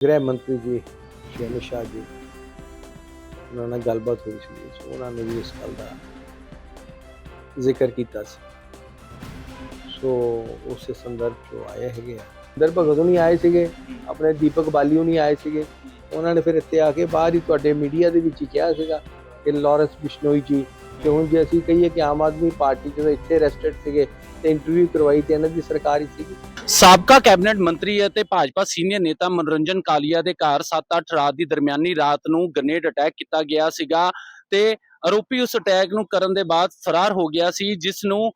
ਗ੍ਰਹਿ ਮੰਤਰੀ ਜੀ ਸ਼੍ਰੀ ਅਮਿਤ ਸ਼ਾਹ ਜੀ, ਉਹਨਾਂ ਨਾਲ ਗੱਲਬਾਤ ਹੋਈ ਸੀ, ਸੋ ਉਹਨਾਂ ਨੇ ਵੀ ਇਸ ਗੱਲ ਦਾ ਜ਼ਿਕਰ ਕੀਤਾ ਸੀ। ਸੋ ਉਸ ਸੰਦਰਭ ਚੋਂ ਆਏ ਹੈਗੇ ਆ। ਦਰ ਭਗਤ ਨਹੀਂ ਆਏ ਸੀਗੇ, ਆਪਣੇ ਦੀਪਕ ਬਾਲੀਓ ਨਹੀਂ ਆਏ ਸੀਗੇ। ਉਹਨਾਂ ਨੇ ਫਿਰ ਇੱਥੇ ਆ ਕੇ ਬਾਹਰ ਹੀ ਤੁਹਾਡੇ ਮੀਡੀਆ ਦੇ ਵਿੱਚ ਹੀ ਕਿਹਾ ਸੀਗਾ ਕਿ ਲਾਰੈਂਸ ਬਿਸ਼ਨੋਈ ਜੀ ਕਿ ਹੁਣ ਜੇ ਅਸੀਂ ਕਹੀਏ ਕਿ ਆਮ ਆਦਮੀ ਪਾਰਟੀ ਜਦੋਂ ਇੱਥੇ ਅਰੈਸਟਡ ਸੀਗੇ ਤੇ ਇੰਟਰਵਿਊ ਕਰਵਾਈ ਤੇ ਇਹਨਾਂ ਦੀ ਸਰਕਾਰ ਹੀ ਸੀਗੀ। ਸਾਬਕਾ ਕੈਬਨਿਟ ਮੰਤਰੀ ਅਤੇ ਭਾਜਪਾ ਸੀਨੀਅਰ ਨੇਤਾ ਮਨੋਰੰਜਨ ਕਾਲੀਆ ਦੇ ਘਰ 7-8 ਰਾਤ ਦੀ ਦਰਮਿਆਨੀ ਰਾਤ ਨੂੰ ਗ੍ਰਨੇਡ ਅਟੈਕ ਕੀਤਾ ਗਿਆ ਸੀਗਾ ਤੇ ਆਰੋਪੀ ਉਸ ਅਟੈਕ ਨੂੰ ਕਰਨ ਦੇ ਬਾਅਦ ਫਰਾਰ ਹੋ ਗਿਆ ਸੀ ਜਿਸ ਨੂੰ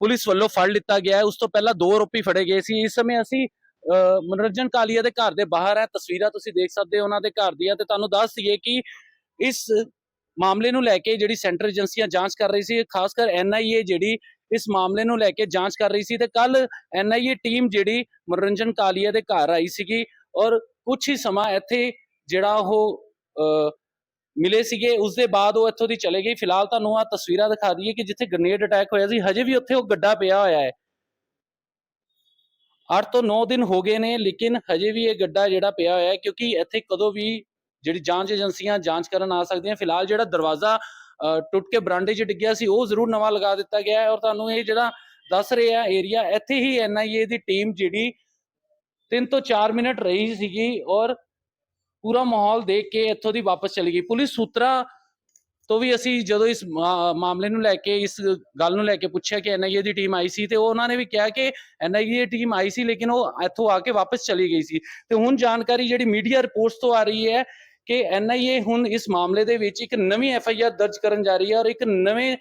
ਪੁਲਿਸ ਵੱਲੋਂ ਫੜ ਲਿੱਤਾ ਗਿਆ। ਹੈ ਉਸ ਤੋਂ ਪਹਿਲਾਂ ਦੋ ਆਰੋਪੀ ਫੜੇ ਗਏ ਸੀ। ਇਸ ਸਮੇਂ ਅਸੀਂ ਮਨੋਰੰਜਨ ਕਾਲੀਆ ਦੇ ਘਰ ਦੇ ਬਾਹਰ ਹੈ। ਤਸਵੀਰਾਂ ਤੁਸੀਂ ਦੇਖ ਸਕਦੇ ਹੋ ਉਹਨਾਂ ਦੇ ਘਰ ਦੀਆਂ ਤੇ ਤੁਹਾਨੂੰ ਦੱਸ ਦਈਏ ਕਿ ਇਸ ਮਾਮਲੇ ਨੂੰ ਲੈ ਕੇ ਜਿਹੜੀ ਸੈਂਟਰ ਏਜੰਸੀਆਂ ਜਾਂਚ ਕਰ ਰਹੀ ਸੀ, ਖਾਸ ਕਰ ਐਨਆਈਏ ਜਿਹੜੀ ਇਸ ਮਾਮਲੇ ਨੂੰ ਲੈ ਕੇ ਜਾਂਚ ਕਰ ਰਹੀ ਸੀ ਤੇ ਕੱਲ ਐਨਆਈਏ ਟੀਮ ਜਿਹੜੀ ਮਨੋਰੰਜਨ ਕਾਲੀਆ ਦੇ ਘਰ ਆਈ ਸੀਗੀ ਔਰ ਕੁਝ ਹੀ ਸਮਾਂ ਇੱਥੇ ਜਿਹੜਾ ਉਹ ਮਿਲੇ ਸੀਗੇ ਉਸ ਦੇ ਬਾਅਦ ਉਹ ਇੱਥੋਂ ਦੀ ਚਲੇ ਗਈ। ਫਿਲਹਾਲ ਤੁਹਾਨੂੰ ਆ ਤਸਵੀਰਾਂ ਦਿਖਾ ਦਈਏ ਕਿ ਜਿੱਥੇ ਗ੍ਰਨੇਡ ਅਟੈਕ ਹੋਇਆ ਸੀ, ਹਜੇ ਵੀ ਉੱਥੇ ਉਹ ਗੱਡਾ ਪਿਆ ਹੋਇਆ ਹੈ। 8 ਤੋਂ 9 ਦਿਨ ਹੋ ਗਏ ਨੇ, ਲੇਕਿਨ ਹਜੇ ਵੀ ਇਹ ਗੱਡਾ ਜਿਹੜਾ ਪਿਆ ਹੋਇਆ ਹੈ, ਕਿਉਂਕਿ ਇੱਥੇ ਕਦੋਂ ਵੀ ਜਿਹੜੀ ਜਾਂਚ ਏਜੰਸੀਆਂ ਜਾਂਚ ਕਰਨ ਆ ਸਕਦੀਆਂ। ਫਿਲਹਾਲ ਜਿਹੜਾ ਦਰਵਾਜ਼ਾ ਟੁੱਟ ਕੇ ਬਰਾਂਡੇ 'ਚ ਡਿੱਗਿਆ ਸੀ, ਉਹ ਜ਼ਰੂਰ ਨਵਾਂ ਲਗਾ ਦਿੱਤਾ ਗਿਆ ਹੈ ਔਰ ਤੁਹਾਨੂੰ ਇਹ ਜਿਹੜਾ ਦੱਸ ਰਹੇ ਏਰੀਆ, ਇੱਥੇ ਹੀ ਐਨਆਈਏ ਦੀ ਟੀਮ ਜਿਹੜੀ 3 ਤੋਂ 4 ਮਿੰਟ ਰਹੀ ਸੀਗੀ ਔਰ ਪੂਰਾ ਮਾਹੌਲ ਦੇਖ ਕੇ ਇੱਥੋਂ ਦੀ ਵਾਪਸ ਚਲੀ ਗਈ। ਪੁਲਿਸ ਸੂਤਰਾ ਤੋਂ ਵੀ ਅਸੀਂ ਜਦੋਂ ਇਸ ਮਾਮਲੇ ਨੂੰ ਲੈ ਕੇ, ਇਸ ਗੱਲ ਨੂੰ ਲੈ ਕੇ ਪੁੱਛਿਆ ਕਿ ਐਨਆਈਏ ਦੀ ਟੀਮ ਆਈ ਸੀ ਤੇ ਉਹ ਉਹਨਾਂ ਨੇ ਵੀ ਕਿਹਾ ਕਿ ਐਨਆਈਏ ਟੀਮ ਆਈ ਸੀ ਲੇਕਿਨ ਉਹ ਇੱਥੋਂ ਆ ਕੇ ਵਾਪਸ ਚਲੀ ਗਈ ਸੀ। ਤੇ ਹੁਣ ਜਾਣਕਾਰੀ ਜਿਹੜੀ ਮੀਡੀਆ ਰਿਪੋਰਟਸ ਤੋਂ ਆ ਰਹੀ ਹੈ ਕਿ ਐਨਆਈਏ ਹੁਣ ਇਸ ਮਾਮਲੇ ਦੇ ਵਿੱਚ ਇੱਕ ਨਵੀਂ ਐਫਆਈਆਰ ਦਰਜ ਕਰਨ ਜਾ ਰਹੀ ਹੈ ਔਰ ਇੱਕ ਨਵੇਂ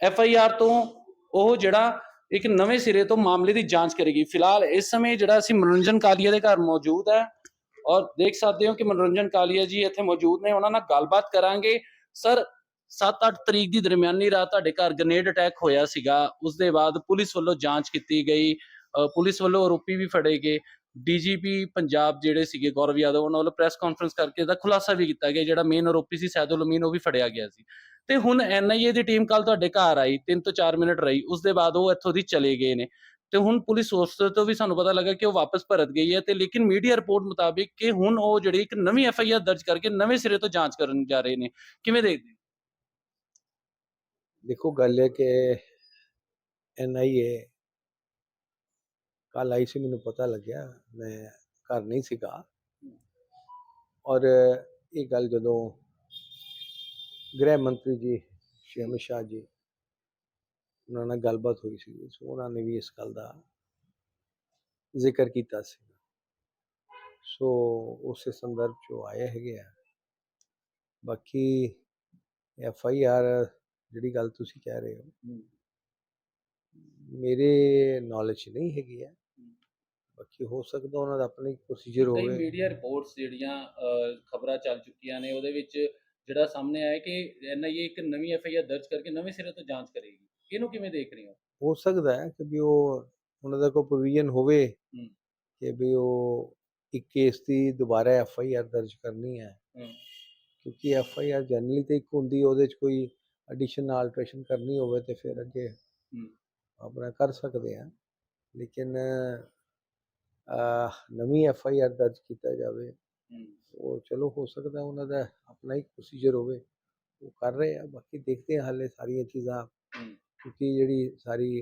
ਐਫਆਈਆਰ ਤੋਂ ਉਹ ਜਿਹੜਾ ਇੱਕ ਨਵੇਂ ਸਿਰੇ ਤੋਂ ਮਾਮਲੇ ਦੀ ਜਾਂਚ ਕਰੇਗੀ। ਫਿਲਹਾਲ ਇਸ ਸਮੇਂ ਜਿਹੜਾ ਅਸੀਂ ਮਨੋਰੰਜਨ ਕਾਲੀਆ ਦੇ ਘਰ ਮੌਜੂਦ ਹੈ ਔਰ ਦੇਖ ਸਕਦੇ ਹੋ ਕਿ ਮਨੋਰੰਜਨ ਕਾਲੀਆ ਜੀ ਇੱਥੇ ਮੌਜੂਦ ਨੇ, ਉਹਨਾਂ ਨਾਲ ਗੱਲਬਾਤ ਕਰਾਂਗੇ। ਸਰ 7-8 ਤਰੀਕ ਦੀ ਦਰਮਿਆਨੀ ਰਾਤ ਤੁਹਾਡੇ ਘਰ ਗ੍ਰਨੇਡ ਅਟੈਕ ਹੋਇਆ ਸੀਗਾ। ਉਸ ਦੇ ਬਾਅਦ ਪੁਲਿਸ ਵੱਲੋਂ ਜਾਂਚ ਕੀਤੀ ਗਈ। ਪੁਲਿਸ ਵੱਲੋਂ ਆਰੋਪੀ ਵੀ ਫੜੇ ਗਏ। ਡੀਜੀਪੀ ਪੰਜਾਬ ਜਿਹੜੇ ਸੀਗੇ ਗੌਰਵ ਯਾਦਵ, ਉਹਨਾਂ ਵੱਲੋਂ ਪ੍ਰੈਸ ਕਾਨਫਰੰਸ ਕਰਕੇ ਇਹਦਾ ਖੁਲਾਸਾ ਵੀ ਕੀਤਾ ਗਿਆ, ਜਿਹੜਾ ਮੇਨ ਆਰੋਪੀ ਸੀ ਸੈਦੁਲ ਅਮੀਨ, ਉਹ ਵੀ ਫੜਿਆ ਗਿਆ ਸੀ। ਤੇ ਹੁਣ ਐਨਆਈਏ ਦੀ ਟੀਮ ਕੱਲ ਤੁਹਾਡੇ ਘਰ ਆਈ 3 ਤੋਂ 4 ਮਿੰਟ ਰਹੀ ਉਸ ਦੇ ਬਾਅਦ ਉਹ ਇੱਥੋਂ ਦੀ ਚਲੇ ਗਏ ਨੇ। ਤੇ ਹੁਣ ਪੁਲਿਸ ਸੋਰਸ ਤੋਂ ਵੀ ਸਾਨੂੰ ਪਤਾ ਲੱਗਾ ਕਿ ਉਹ ਵਾਪਸ ਭਰਤ ਗਈ ਹੈ ਤੇ ਲੇਕਿਨ ਮੀਡੀਆ ਰਿਪੋਰਟ ਮੁਤਾਬਿਕ ਕਿ ਹੁਣ ਉਹ ਜਿਹੜੀ ਇੱਕ ਨਵੀਂ ਐਫਆਈਆਰ ਦਰਜ ਕਰਕੇ ਨਵੇਂ ਸਿਰੇ ਤੋਂ ਜਾਂਚ ਕਰਨ ਜਾ ਰਹੇ ਨੇ। ਕਿਵੇਂ ਦੇਖਦੇ ਦੇਖੋ, ਗੱਲ ਹੈ ਕਿ ਐਨਆਈਏ ਕੱਲ ਆਈ ਸੀ ਮੈਨੂੰ ਪਤਾ ਲੱਗਿਆ ਮੈਂ ਘਰ ਨਹੀਂ ਸੀਗਾ। ਔਰ ਇਹ ਗੱਲ ਜਦੋਂ ਗ੍ਰਹਿ ਮੰਤਰੀ ਜੀ ਸ਼੍ਰੀ ਅਮਿਤ ਸ਼ਾਹ ਜੀ ਉਹਨਾਂ ਨਾਲ ਗੱਲਬਾਤ ਹੋਈ ਸੀ ਸੋ ਉਹਨਾਂ ਨੇ ਵੀ ਇਸ ਗੱਲ ਦਾ ਜ਼ਿਕਰ ਕੀਤਾ ਸੀ। ਸੋ ਉਸੇ ਸੰਦਰਭ ਚੋਂ ਆਏ ਹੈਗੇ ਆ। ਬਾਕੀ ਐਫ ਆਈ ਆਰ ਜਿਹੜੀ ਗੱਲ ਤੁਸੀਂ ਕਹਿ ਰਹੇ ਹੋ ਮੇਰੇ ਨੌਲੇਜ ਨਹੀਂ ਹੈਗੀ ਹੈ। ਬਾਕੀ ਹੋ ਸਕਦਾ ਉਹਨਾਂ ਦਾ ਆਪਣਾ ਪ੍ਰੋਸੀਜਰ ਕਈ ਹੋਵੇ। ਮੀਡੀਆ ਰਿਪੋਰਟਸ ਜਿਹੜੀਆਂ ਖਬਰਾਂ ਚੱਲ ਚੁੱਕੀਆਂ ਨੇ ਉਹਦੇ ਵਿੱਚ ਜਿਹੜਾ ਸਾਹਮਣੇ ਆਇਆ ਕਿ ਐਨਆਈਏ ਇੱਕ ਨਵੀਂ ਐਫਆਈਆਰ ਦਰਜ ਕਰਕੇ ਨਵੇਂ ਸਿਰੇ ਤੋਂ ਜਾਂਚ ਕਰੇਗੀ। ਇਹਨੂੰ ਕਿਵੇਂ ਦੇਖ ਰਹੇ ਹੋ? ਹੋ ਸਕਦਾ ਹੈ ਕਿ ਵੀ ਉਹ ਉਹਨਾਂ ਦਾ ਕੋਈ ਪ੍ਰੋਵੀਜ਼ਨ ਹੋਵੇ ਹੂੰ। ਕਿ ਵੀ ਉਹ ਇੱਕ ਕੇਸ ਦੀ ਦੁਬਾਰਾ ਐਫ ਆਈ ਆਰ ਦਰਜ ਕਰਨੀ ਹੈ। ਹੂੰ। ਕਿਉਂਕਿ ਐਫ ਆਈ ਆਰ ਜਨਰਲੀ ਤੇ ਇੱਕ ਹੁੰਦੀ ਉਹਦੇ 'ਚ ਕੋਈ ਐਡੀਸ਼ਨ ਆਲਟਰੇਸ਼ਨ ਕਰਨੀ ਹੋਵੇ ਤੇ ਫਿਰ ਅੱਗੇ ਆਪਣਾ ਕਰ ਸਕਦੇ ਆ ਲੇਕਿਨ ਨਵੀਂ ਐਫ ਆਈ ਆਰ ਦਰਜ ਕੀਤਾ ਜਾਵੇ ਹੂੰ। ਉਹ ਚਲੋ ਹੋ ਸਕਦਾ ਉਹਨਾਂ ਦਾ ਆਪਣਾ ਇੱਕ ਪ੍ਰੋਸੀਜਰ ਹੋਵੇ ਉਹ ਕਰ ਰਹੇ ਆ ਬਾਕੀ ਦੇਖਦੇ ਆ ਹਾਲੇ ਸਾਰੀਆਂ ਚੀਜ਼ਾਂ ਹੂੰ। ਕਿਉਂਕਿ ਜਿਹੜੀ ਸਾਰੀ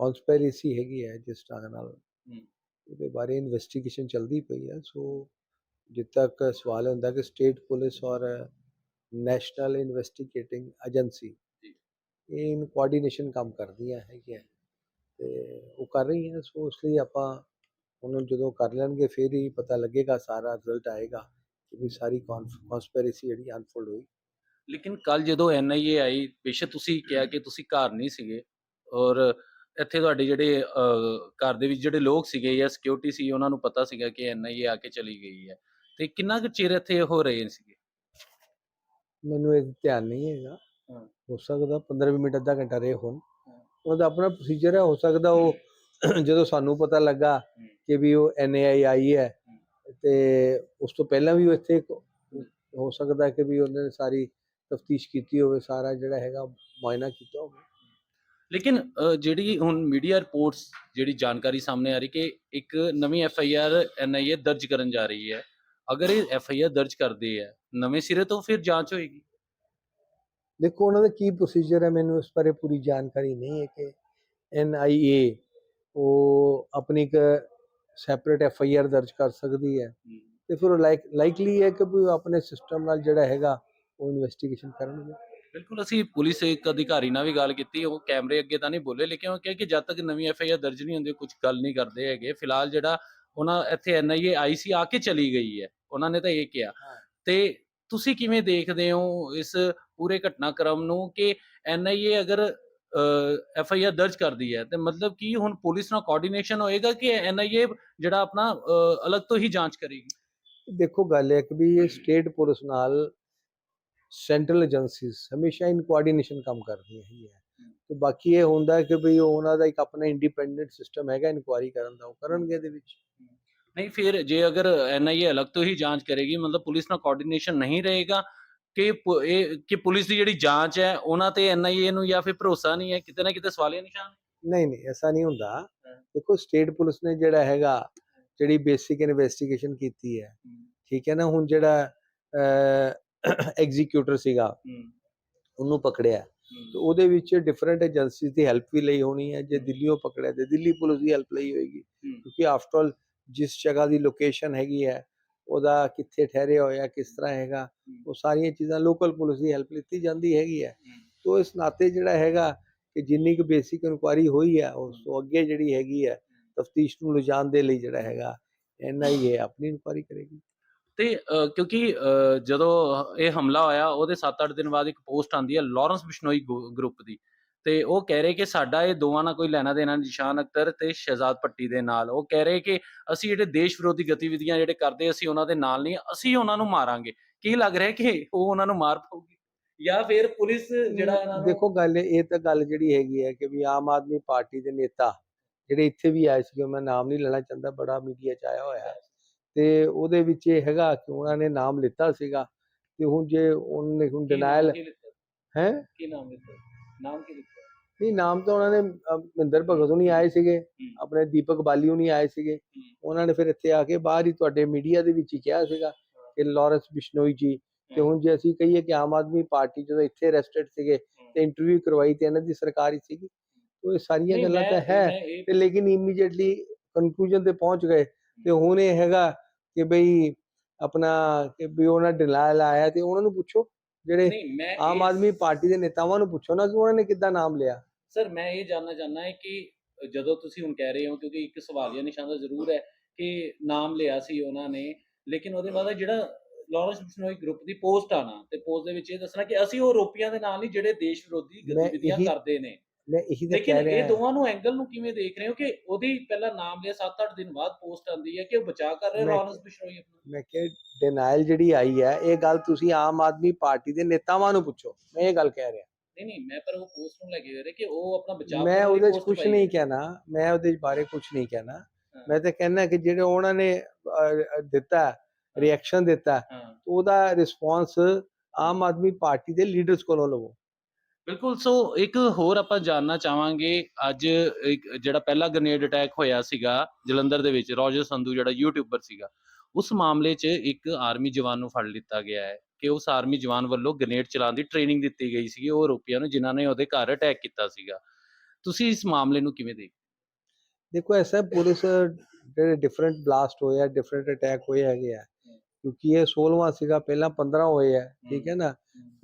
ਕਨਸਪੀਰੇਸੀ ਹੈਗੀ ਹੈ ਜਿਸ ਢੰਗ ਨਾਲ ਹੂੰ। ਉਹਦੇ ਬਾਰੇ ਇਨਵੈਸਟੀਗੇਸ਼ਨ ਚੱਲਦੀ ਪਈ ਹੈ ਸੋ ਜਿੱਦ ਤੱਕ ਸਵਾਲ ਹੁੰਦਾ ਕਿ ਸਟੇਟ ਪੁਲਿਸ ਔਰ ਨੈਸ਼ਨਲ ਇਨਵੈਸਟੀਗੇਟਿੰਗ ਏਜੰਸੀ। ਇਹ ਇਨ ਕੋਆਰਡੀਨੇਸ਼ਨ ਕੰਮ ਕਰਦੀਆਂ ਹੈਗੀਆਂ ਤੇ ਉਹ ਕਰ ਰਹੀਆਂ ਸੋ ਉਸ ਲਈ ਆਪਾਂ ਉਹਨੂੰ ਜਦੋਂ ਕਰ ਲੈਣਗੇ ਫਿਰ ਹੀ ਪਤਾ ਲੱਗੇਗਾ ਸਾਰਾ ਰਿਜ਼ਲਟ ਆਏਗਾ ਕਿ ਵੀ ਸਾਰੀ ਕਨਸਪੀਰੇਸੀ ਜਿਹੜੀ ਅਨਫੋਲਡ ਹੋਈ। ਲੇਕਿਨ ਕੱਲ ਜਦੋਂ ਐਨਆਈਏ ਆਈ ਬੇਸ਼ੱਕ ਤੁਸੀਂ ਕਿਹਾ ਕਿ ਤੁਸੀਂ ਘਰ ਨਹੀਂ ਸੀਗੇ ਔਰ ਇੱਥੇ ਤੁਹਾਡੇ ਜਿਹੜੇ ਘਰ ਦੇ ਵਿੱਚ ਜਿਹੜੇ ਲੋਕ ਸੀਗੇ ਜਾਂ ਸਿਕਿਉਰਿਟੀ ਸੀ ਉਹਨਾਂ ਨੂੰ ਪਤਾ ਸੀਗਾ ਕਿ ਐਨਆਈਏ ਆ ਕੇ ਚਲੀ ਗਈ ਹੈ। ਤੇ ਕਿੰਨਾ ਕੁ ਚਿਰ ਇੱਥੇ ਹੋ ਰਹੇ ਸੀਗੇ? ਮੈਨੂੰ ਇਹ ਧਿਆਨ ਨਹੀਂ ਹੈਗਾ। ਹਾਂ। ਸਕਦਾ 15 ਮਿੰਟ ਅੱਧਾ ਘੰਟਾ ਰਹੇ ਹੋਣ। ਉਹਦਾ ਆਪਣਾ ਪ੍ਰੋਸੀਜਰ ਹੈ ਹੋ ਸਕਦਾ ਉਹ ਜਦੋਂ ਸਾਨੂੰ ਪਤਾ ਲੱਗਾ ਕਿ ਵੀ ਉਹ ਐਨਏਆਈ ਆਈ ਹੈ ਤੇ ਉਸ ਤੋਂ ਪਹਿਲਾਂ ਵੀ ਉਹ ਇੱਥੇ ਇੱਕ ਹੋ ਸਕਦਾ ਕਿ ਵੀ ਉਹਨਾਂ ਨੇ ਸਾਰੀ ਤਫਤੀਸ਼ ਕੀਤੀ ਹੋਵੇ ਸਾਰਾ ਜਿਹੜਾ ਹੈਗਾ ਮੁਆਇਨਾ ਕੀਤਾ ਹੋਵੇ। ਲੇਕਿਨ ਅ, ਜਿਹੜੀ ਹੁਣ ਮੀਡੀਆ ਰਿਪੋਰਟਸ ਜਿਹੜੀ ਜਾਣਕਾਰੀ ਸਾਹਮਣੇ ਆ ਰਹੀ ਕਿ ਇੱਕ ਨਵੀਂ ਐਫ ਆਈ ਆਰ ਐਨ ਆਈ ਏ ਦਰਜ ਕਰਨ ਜਾ ਰਹੀ ਹੈ ਅਗਰ ਇਹ ਐਫ ਆਈ ਆਰ ਦਰਜ ਕਰਦੇ ਹੈ ਨਵੇਂ ਸਿਰੇ ਤੋਂ ਫਿਰ ਜਾਂਚ ਹੋਏਗੀ? ਦੇਖੋ ਉਹਨਾਂ ਦਾ ਕੀ ਪ੍ਰੋਸੀਜਰ ਹੈ ਮੈਨੂੰ ਇਸ ਬਾਰੇ ਪੂਰੀ ਜਾਣਕਾਰੀ ਨਹੀਂ ਹੈ ਕਿ ਐਨ ਆਈ ਏ ਉਹ ਆਪਣੀ ਇੱਕ ਸੈਪਰੇਟ ਐਫ ਆਈ ਆਰ ਦਰਜ ਕਰ ਸਕਦੀ ਹੈ। ਤੇ ਫਿਰ ਲਾਈਕ ਲਾਈਕਲੀ ਹੈ ਕਿ ਉਹ ਆਪਣੇ ਸਿਸਟਮ ਨਾਲ ਜਿਹੜਾ ਹੈਗਾ ਉਹ ਇਨਵੈਸਟੀਗੇਸ਼ਨ ਕਰਨਗੇ। ਬਿਲਕੁਲ ਅਸੀਂ ਪੁਲਿਸ ਇੱਕ ਅਧਿਕਾਰੀ ਨਾਲ ਵੀ ਗੱਲ ਕੀਤੀ ਉਹ ਕੈਮਰੇ ਅੱਗੇ ਤਾਂ ਨਹੀਂ ਬੋਲੇ ਲੇਕਿਨ ਉਹ ਕਿਹਾ ਕਿ ਜਦ ਤੱਕ ਨਵੀਂ ਐਫ ਆਈ ਆਰ ਦਰਜ ਨਹੀਂ ਹੁੰਦੀ ਕੁਝ ਗੱਲ ਨਹੀਂ ਕਰਦੇ ਹੈਗੇ। ਫਿਲਹਾਲ ਜਿਹੜਾ ਉਹਨਾਂ ਇੱਥੇ ਐਨ ਆਈ ਏ ਆਈ ਸੀ ਆ ਕੇ ਚਲੀ ਗਈ ਹੈ। ਉਹਨਾਂ ਨੇ ਤਾਂ ਇਹ ਕਿਹਾ। ਤੇ ਤੁਸੀਂ ਕਿਵੇਂ ਦੇਖਦੇ ਹੋ ਇਸ ਪੂਰੇ ਘਟਨਾਕ੍ਰਮ ਨੂੰ ਕਿ ਐਨ ਆਈ ਏ ਅਗਰ ਐਫ ਆਈ ਆਰ ਦਰਜ ਕਰਦੀ ਹੈ। ਤੇ ਮਤਲਬ ਕੀ ਹੁਣ ਪੁਲਿਸ ਨਾਲ ਕੋਆਰਡੀਨੇਸ਼ਨ ਹੋਏਗਾ ਕਿ ਐਨ ਆਈ ਏ ਜਿਹੜਾ ਆਪਣਾ ਅਲੱਗ ਤੋਂ ਹੀ ਜਾਂਚ ਕਰੇਗੀ? ਦੇਖੋ ਗੱਲ ਹੈ ਕਿ ਵੀ ਇਹ ਸਟੇਟ ਪੁਲਿਸ ਨਾਲ ਸੈਂਟਰਲ ਏਜੰਸੀਜ਼ ਹਮੇਸ਼ਾ ਇਨ ਕੋਆਰਡੀਨੇਸ਼ਨ ਕੰਮ ਕਰਦੀਆਂ ਹੈਗੀਆਂ। ਤੇ ਬਾਕੀ ਇਹ ਹੁੰਦਾ ਹੈ ਕਿ ਵੀ ਉਹ ਉਹਨਾਂ ਦਾ ਇੱਕ ਆਪਣਾ ਇੰਡੀਪੈਂਡੈਂਟ ਸਿਸਟਮ ਹੈਗਾ ਇਨਕੁਆਇਰੀ ਕਰਨ ਦਾ ਉਹ ਕਰਨਗੇ ਇਹਦੇ ਵਿੱਚ। ਨਹੀਂ ਫਿਰ ਜੇ ਅਗਰ ਐਨਆਈਏ ਅਲੱਗ ਤੋਂ ਹੀ ਜਾਂਚ ਕਰੇਗੀ ਮਤਲਬ ਪੁਲਿਸ ਨਾਲ ਕੋਆਰਡੀਨੇਸ਼ਨ ਨਹੀਂ ਰਹੇਗਾ ਕਿ ਪੁ- ਇਹ ਕਿ ਪੁਲਿਸ ਦੀ ਜਿਹੜੀ ਜਾਂਚ ਹੈ ਉਹਨਾਂ ਤੇ ਐਨਆਈਏ ਨੂੰ ਜਾਂ ਫਿਰ ਭਰੋਸਾ ਨਹੀਂ ਹੈ ਕਿਤੇ ਨਾ ਕਿਤੇ ਸਵਾਲੀਆ ਨਿਸ਼ਾਨ? ਹੈ। ਨਹੀਂ ਨਹੀਂ ਐਸਾ ਨਹੀਂ ਹੁੰਦਾ। ਦੇਖੋ ਸਟੇਟ ਪੁਲਿਸ ਨੇ ਜਿਹੜਾ ਹੈਗਾ ਜਿਹੜੀ ਬੇਸਿਕ ਇਨਵੈਸਟੀਗੇਸ਼ਨ ਕੀਤੀ ਹੈ ਠੀਕ ਹੈ ਨਾ ਹੁਣ ਜਿਹੜਾ ਐਗਜ਼ੀਕਿਊਟਰ ਸੀਗਾ ਉਹਨੂੰ ਪਕੜਿਆ। ਹੂੰ, ਤੇ ਉਹਦੇ ਵਿੱਚ ਡਿਫਰੈਂਟ ਏਜੰਸੀਜ਼ ਦੀ ਹੈਲਪ ਵੀ ਲਈ ਹੋਣੀ ਹੈ ਜੇ। ਦਿੱਲੀੋਂ ਪਕੜਿਆ ਤੇ ਦਿੱਲੀ ਪੁਲਿਸ ਦੀ ਹੈਲਪ ਲਈ ਹੋਏਗੀ। ਕਿਉਂਕਿ ਆਫਟਰ ਆਲ ਜਿਸ ਜਗ੍ਹਾ ਦੀ ਲੋਕੇਸ਼ਨ ਹੈਗੀ ਹੈ ਉਹਦਾ ਕਿੱਥੇ ਠਹਿਰਿਆ ਹੋਇਆ ਕਿਸ ਤਰ੍ਹਾਂ ਹੈਗਾ ਉਹ ਸਾਰੀਆਂ ਚੀਜ਼ਾਂ ਲੋਕਲ ਪੁਲਿਸ ਦੀ ਹੈਲਪ ਲਿੱਤੀ ਜਾਂਦੀ ਹੈਗੀ ਹੈ। ਤੋ ਇਸ ਨਾਤੇ ਜਿਹੜਾ ਹੈਗਾ ਕਿ ਜਿੰਨੀ ਕੁ ਬੇਸਿਕ ਇਨਕੁਆਰੀ ਹੋਈ ਹੈ ਉਸ ਤੋਂ ਅੱਗੇ ਜਿਹੜੀ ਹੈਗੀ ਹੈ ਤਫਤੀਸ਼ ਨੂੰ ਲਿਜਾਣ ਦੇ ਲਈ ਜਿਹੜਾ ਹੈਗਾ ਐਨਆਈਏ ਆਪਣੀ ਇਨਕੁਆਰੀ ਕਰੇਗੀ। ਤੇ ਕਿਉਂਕਿ ਜਦੋਂ ਇਹ ਹਮਲਾ ਹੋਇਆ ਉਹਦੇ 7-8 ਦਿਨ ਬਾਅਦ ਇੱਕ ਪੋਸਟ ਆਂਦੀ ਹੈ ਲਾਰੈਂਸ ਬਿਸ਼ਨੋਈ ਗਰੁੱਪ ਦੀ। ਤੇ ਉਹ ਕਹਿ ਰਹੇ ਕਿ ਸਾਡਾ ਇਹ ਦੋਵਾਂ ਨਾਲ ਕੋਈ ਲੈਣਾ ਦੇਣਾ ਨਿਸ਼ਾਨ ਅਖਤਰ ਤੇ ਸ਼ਹਿਜ਼ਾਦ ਪੱਟੀ ਦੇ ਨਾਲ। ਉਹ ਕਹਿ ਰਹੇ ਕਿ ਅਸੀਂ ਜਿਹੜੇ ਦੇਸ਼ ਵਿਰੋਧੀ ਗਤੀਵਿਧੀਆਂ ਜਿਹੜੇ ਕਰਦੇ ਅਸੀਂ ਉਹਨਾਂ ਦੇ ਨਾਲ ਨਹੀਂ ਅਸੀਂ ਉਹਨਾਂ ਨੂੰ ਮਾਰਾਂਗੇ। ਕੀ ਲੱਗ ਰਿਹਾ ਕਿ ਉਹ ਉਹਨਾਂ ਨੂੰ ਮਾਰ ਪਾਊਗੀ? ਜਾਂ ਫਿਰ ਪੁਲਿਸ ਜਿਹੜਾ ਇਹਨਾਂ ਨੂੰ ਦੇਖੋ ਗੱਲ ਇਹ ਤਾਂ ਗੱਲ ਜਿਹੜੀ ਹੈਗੀ ਹੈ ਕਿ ਵੀ ਆਮ ਆਦਮੀ ਪਾਰਟੀ ਦੇ ਨੇਤਾ ਜਿਹੜੇ ਇੱਥੇ ਵੀ ਆਏ ਸੀਗੇ ਮੈਂ ਨਾਮ ਨਹੀਂ ਲੈਣਾ ਚਾਹੁੰਦਾ ਬੜਾ ਮੀਡੀਆ 'ਚ ਆਇਆ ਹੋਇਆ। ਤੇ ਉਹਦੇ ਵਿੱਚ ਇਹ ਹੈਗਾ ਕਿ ਉਹਨਾਂ ਨੇ ਨਾਮ ਲਿੱਤਾ ਸੀਗਾ ਤੇ ਹੁਣ ਜੇ ਉਹਨੇ ਹੁਣ ਡਿਨਾਇਲ? ਹੈ? ਕੀ ਨਾਮ ਲਿੱਤਾ? ਨਾਮ ਕੀ ਲਿੱਤਾ ਨਹੀਂ ਨਾਮ ਤਾਂ ਉਹਨਾਂ ਨੇ ਅਹ, ਮਹਿੰਦਰ ਭਗਤ ਹੁਣੀ ਆਏ ਸੀਗੇ ਆਪਣੇ ਦੀਪਕ ਬਾਲੀ ਹੁਣੀ ਆਏ ਸੀਗੇ। ਉਹਨਾਂ ਨੇ ਫਿਰ ਇੱਥੇ ਆ ਕੇ ਬਾਹਰ ਹੀ ਤੁਹਾਡੇ ਮੀਡੀਆ ਦੇ ਵਿੱਚ ਹੀ ਕਿਹਾ ਸੀਗਾ ਕਿ ਲਾਰੈਂਸ ਬਿਸ਼ਨੋਈ ਜੀ ਤੇ ਹੁਣ ਜੇ ਅਸੀਂ ਕਹੀਏ ਕਿ ਆਮ ਆਦਮੀ ਪਾਰਟੀ ਜਦੋਂ ਇੱਥੇ ਅਰੈਸਟਡ ਸੀਗੇ ਤੇ ਇੰਟਰਵਿਊ ਕਰਵਾਈ ਤੇ ਇਹਨਾਂ ਦੀ ਸਰਕਾਰ ਹੀ ਸੀਗੀ ਉਹ ਇਹ ਸਾਰੀਆਂ ਨਹੀਂ, ਗੱਲਾਂ ਮੈਂ- ਤਾਂ ਹੈ ਮੈਂ ਇਹ- ਤੇ ਲੇਕਿਨ ਇਮੀਡੀਏਟਲੀ ਕਨਕਲੂਜਨ ਤੇ ਪਹੁੰਚ ਗਏ ਤੇ ਹੁਣ ਇਹ ਹੈਗਾ ਕਿ ਬਈ ਆਪਣਾ ਕਿ ਵੀ ਉਹਨਾਂ ਡਿਨਾਇਲ ਆਇਆ ਤੇ ਉਹਨਾਂ ਨੂੰ ਪੁੱਛੋ ਜਿਹੜੇ ਆਮ ਆਦਮੀ ਪਾਰਟੀ ਦੇ ਨੇਤਾਵਾਂ ਨੂੰ ਪੁੱਛੋ ਨਾ ਕਿ ਉਹਨਾਂ ਨੇ ਕਿੱਦਾਂ ਨਾਮ ਲਿਆ। ਸਰ ਮੈਂ ਇਹ ਜਾਨਣਾ ਚਾਹੁੰਦਾ ਹੈ ਕਿ ਜਦੋਂ ਤੁਸੀਂ ਹੁਣ ਕਹਿ ਰਹੇ ਹੋ ਕਿਉਂਕਿ ਇੱਕ ਸਵਾਲੀਆ ਨਿਸ਼ਾਨ ਤਾਂ ਜ਼ਰੂਰ ਹੈ ਕਿ ਨਾਮ ਲਿਆ ਸੀ ਉਹਨਾਂ ਨੇ ਲੇਕਿਨ ਉਹਦੇ ਬਾਅਦ ਜਿਹੜਾ ਲਾਰੈਂਸ ਬਿਸ਼ਨੋਈ ਗਰੁੱਪ ਦੀ ਪੋਸਟ ਆਣਾ ਤੇ ਪੋਸਟ ਦੇ ਵਿੱਚ ਇਹ ਦੱਸਣਾ ਕਿ ਅਸੀਂ ਉਹ ਰੋਪੀਆਂ ਦੇ ਨਾਲ ਨਹੀਂ ਜਿਹੜੇ ਦੇਸ਼ ਵਿਰੋਧੀ ਗਤੀਵਿਧੀਆਂ ਕਰਦੇ ਨੇ। ਮੈਂ ਇਹੀ ਤਾਂ ਲੇਕਿਨ ਕਹਿ ਰਿਹਾ ਇਹ ਦੋਵਾਂ ਨੂੰ ਐਂਗਲ ਨੂੰ ਕਿਵੇਂ ਦੇਖ ਰਹੇ ਹੋ ਕਿ ਉਹਦੀ ਪਹਿਲਾਂ ਨਾਮ ਲਿਆ 7-8 ਦਿਨ ਬਾਅਦ ਪੋਸਟ ਆਂਦੀ ਹੈ ਕਿ ਉਹ ਬਚਾ ਕਰ ਰਹੇ ਮੈਂ- ਲਾਰੈਂਸ ਬਿਸ਼ਨੋਈ ਆਪਣਾ? ਮੈਂ ਕਿ ਡਿਨਾਇਲ ਜਿਹੜੀ ਆਈ ਹੈ ਇਹ ਗੱਲ ਤੁਸੀਂ ਆਮ ਆਦਮੀ ਪਾਰਟੀ ਦੇ ਨੇਤਾਵਾਂ ਨੂੰ ਪੁੱਛੋ। ਮੈਂ ਇਹ ਗੱਲ ਕਹਿ ਰਿਹਾ। ਨਹੀਂ ਨਹੀਂ ਮੈਂ ਪਰ ਉਹ ਪੋਸਟ ਨੂੰ ਲੈ ਕੇ ਰਿਹਾ ਕਿ ਉਹ ਆਪਣਾ ਬਚਾਅ ਮੈਂ ਕਰਨ ਲਈ ਉਹਦੇ 'ਚ post ਕੁਝ ਪਾਈ ਨਹੀਂ। ਕਹਿਣਾ। ਮੈਂ ਉਹਦੇ ਬਾਰੇ ਕੁਝ ਨਹੀਂ ਕਹਿਣਾ। ਹਾਂ। ਮੈਂ ਤਾਂ ਕਹਿਣਾ ਕਿ ਜਿਹੜੇ ਉਹਨਾਂ ਨੇ ਅਹ, ਦਿੱਤਾ ਰਿਐਕਸ਼ਨ ਦਿੱਤਾ ਹਾਂ। ਉਹਦਾ ਰਿਸਪੌਂਸ ਆਮ ਆਦਮੀ ਪਾਰਟੀ ਦੇ ਲੀਡਰਸ ਕੋਲੋਂ ਲਵੋ। ਬਿਲਕੁਲ ਸੋ ਇੱਕ ਹੋਰ ਆਪਾਂ ਜਾਨਣਾ ਚਾਹਾਂਗੇ ਅੱਜ ਇੱਕ ਜਿਹੜਾ ਪਹਿਲਾ ਗ੍ਰਨੇਡ ਅਟੈਕ ਹੋਇਆ ਸੀਗਾ ਜਲੰਧਰ ਦੇ ਵਿੱਚ ਰੋਜਰ ਸੰਧੂ ਜਿਹੜਾ ਯੂਟਿਊਬਰ ਸੀਗਾ ਉਸ ਮਾਮਲੇ 'ਚ ਇੱਕ ਆਰਮੀ ਜਵਾਨ ਨੂੰ ਫੜ ਲਿੱਤਾ ਗਿਆ ਹੈ ਕਿ ਉਸ ਆਰਮੀ ਜਵਾਨ ਵੱਲੋਂ ਗ੍ਰਨੇਡ ਚਲਾਉਣ ਦੀ ਟ੍ਰੇਨਿੰਗ ਦਿੱਤੀ ਗਈ ਸੀਗੀ ਉਹ ਆਰੋਪੀਆਂ ਨੂੰ ਜਿਨ੍ਹਾਂ ਨੇ ਉਹਦੇ ਘਰ ਅਟੈਕ ਕੀਤਾ ਸੀਗਾ। ਤੁਸੀਂ ਇਸ ਮਾਮਲੇ ਨੂੰ ਕਿਵੇਂ ਦੇਖ ਦੇਖੋ ਐਸਾ ਪੁਲਿਸ ਜਿਹੜੇ ਡਿਫਰੈਂਟ ਬਲਾਸਟ ਹੋਏ ਆ ਡਿਫਰੈਂਟ ਅਟੈਕ ਹੋਏ ਹੈਗੇ ਆ ਕਿਉਂਕਿ ਇਹ 16ਵਾਂ ਸੀਗਾ ਪਹਿਲਾਂ 15 ਹੋਏ ਆ ਠੀਕ ਹੈ ਨਾ?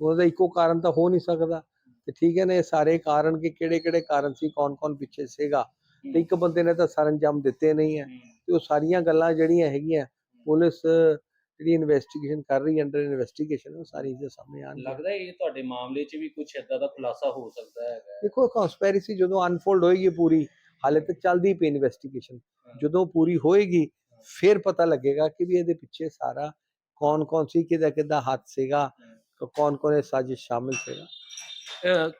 ਉਹਦਾ ਇੱਕੋ ਕਾਰਨ ਤਾਂ ਹੋ ਨਹੀਂ ਸਕਦਾ। ਤੇ ਠੀਕ ਹੈ ਨਾ ਇਹ ਸਾਰੇ ਕਾਰਨ ਕਿ ਕਿਹੜੇ ਕਿਹੜੇ ਕਾਰਨ ਸੀ ਕੌਣ ਕੌਣ ਪਿੱਛੇ ਸੀਗਾ ਤੇ ਇੱਕ ਬੰਦੇ ਨੇ ਤਾਂ ਸਰੰਜਾਮ ਦਿੱਤੇ ਨਹੀਂ ਹੈ ਤੇ ਉਹ ਸਾਰੀਆਂ ਗੱਲਾਂ ਜਿਹੜੀਆਂ ਹੈਗੀਆਂ ਪੁਲਿਸ ਜਿਹੜੀ ਇਨਵੈਸਟੀਗੇਸ਼ਨ ਕਰ ਰਹੀ ਹੈ ਅੰਡਰ ਇਨਵੈਸਟੀਗੇਸ਼ਨ ਉਹ ਸਾਰੀ ਦੇ ਸਾਹਮਣੇ ਆਉਣਗੀਆਂ ਲੱਗਦਾ ਹੈ ਇਹ ਤੁਹਾਡੇ ਮਾਮਲੇ 'ਚ ਵੀ ਕੁਝ ਏਦਾਂ ਦਾ ਖੁਲਾਸਾ ਹੋ ਸਕਦਾ ਹੈਗਾ ਦੇਖੋ ਕਨਸਪੀਰੇਸੀ ਜਦੋਂ ਅਨਫੋਲਡ ਹੋਏਗੀ ਪੂਰੀ ਹਾਲੇ ਤੱਕ ਚੱਲਦੀ ਪਈ ਇਨਵੈਸਟੀਗੇਸ਼ਨ ਜਦੋਂ ਪੂਰੀ ਹੋਏਗੀ ਫਿਰ ਪਤਾ ਲੱਗੇਗਾ ਕਿ ਵੀ ਇਹਦੇ ਪਿੱਛੇ ਸਾਰਾ ਕੌਣ ਕੌਣ ਸੀ ਕਿਹਦਾ ਕਿਹਦਾ ਹੱਥ ਸੀਗਾ ਕੌਣ ਕੌਣ ਇਹ ਸਾਜ਼ਿਸ਼ ਸ਼ਾਮਿਲ ਸੀਗਾ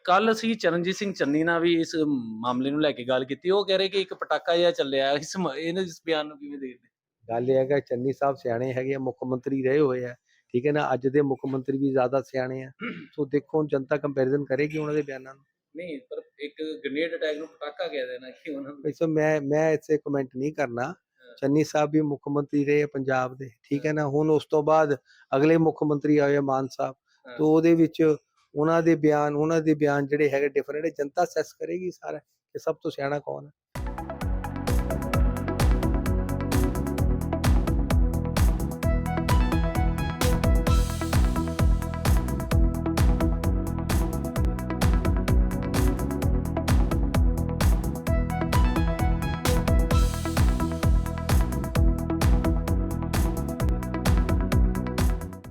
ਕੱਲ ਅਸੀਂ ਚਰਨਜੀਤ ਸਿੰਘ ਚੰਨੀ ਨਾਲ ਵੀ ਇਸ ਮਾਮਲੇ ਨੂੰ ਲੈ ਕੇ ਗੱਲ ਕੀਤੀ। ਉਹ ਕਹਿ ਰਹੇ ਕਿ ਇੱਕ ਪਟਾਕਾ ਜਿਹਾ ਚੱਲਿਆ ਇਸ ਇਹਨਾਂ ਇਸ ਬਿਆਨ ਨੂੰ ਕਿਵੇਂ ਦੇਖਦੇ? ਗੱਲ ਇਹ ਹੈਗਾ ਚੰਨੀ ਸਾਹਿਬ ਸਿਆਣੇ ਹੈਗੇ ਆ ਮੁੱਖ ਮੰਤਰੀ ਰਹੇ ਹੋਏ ਆ ਠੀਕ ਹੈ ਨਾ? ਅੱਜ ਦੇ ਮੁੱਖ ਮੰਤਰੀ ਵੀ ਜ਼ਿਆਦਾ ਸਿਆਣੇ ਆ। ਸੋ ਦੇਖੋ ਜਨਤਾ ਕੰਪੈਰੀਜ਼ਨ ਕਰੇਗੀ ਉਹਨਾਂ ਦੇ ਬਿਆਨਾਂ ਨੂੰ। ਨਹੀਂ ਪਰ ਇੱਕ ਗ੍ਰੇਨੇਡ ਅਟੈਕ ਨੂੰ ਪਟਾਕਾ ਕਹਿ ਦੇਣਾ ਕਿ ਉਹਨਾਂ ਨੂੰ ਇਸ ਮੈਂ ਮੈਂ ਇਸੇ ਕਮੈਂਟ ਨਹੀਂ ਕਰਨਾ। ਚੰਨੀ ਸਾਹਿਬ ਵੀ ਮੁੱਖ ਮੰਤਰੀ ਰਹੇ ਆ ਪੰਜਾਬ ਦੇ ਠੀਕ ਹੈ ਨਾ? ਹੁਣ ਉਸ ਤੋਂ ਬਾਅਦ ਅਗਲੇ ਮੁੱਖ ਮੰਤਰੀ ਆਏ ਆ ਮਾਨ ਸਾਹਿਬ। ਤੋ ਤੋਂ ਉਹਦੇ ਵਿੱਚ ਉਹਨਾਂ ਦੇ ਬਿਆਨ, ਉਹਨਾਂ ਦੇ ਬਿਆਨ ਜਿਹੜੇ ਹੈਗੇ ਡਿਫਰੈਂਟ ਜਨਤਾ ਸੈਸ ਕਰੇਗੀ ਸਾਰਾ ਕਿ ਸਭ ਤੋਂ ਸਿਆਣਾ ਕੌਣ ਹੈ।